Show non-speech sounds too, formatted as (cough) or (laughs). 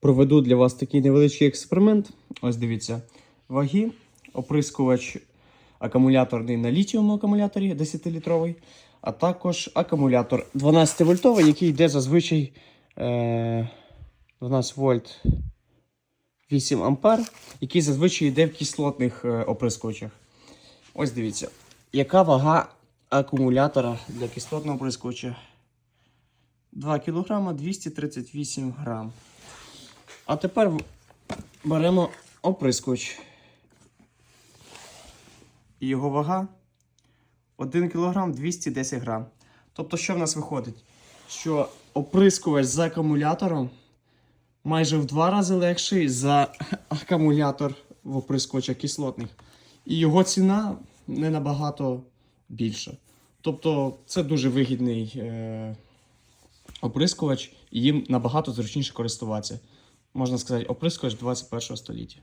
проведу для вас такий невеличкий експеримент. Ось дивіться, ваги, оприскувач акумуляторний на літіумному акумуляторі 10-літровий, а також акумулятор 12-вольтовий, який йде зазвичай е, 12 вольт 8 ампер, який зазвичай йде в кислотних е, оприскувачах. Ось дивіться, яка вага акумулятора для кислотного оприскувача. 2 кг 238 грам. А тепер беремо оприскувач. Його вага 1 кг 210 грам. Тобто, що в нас виходить? Що оприскувач з акумулятором майже в два рази легший за (laughs) акумулятор в оприскувачах кислотних. І його ціна не набагато більша. Тобто, це дуже вигідний е, оприскувач, і їм набагато зручніше користуватися. Можна сказати, оприскувач 21 століття.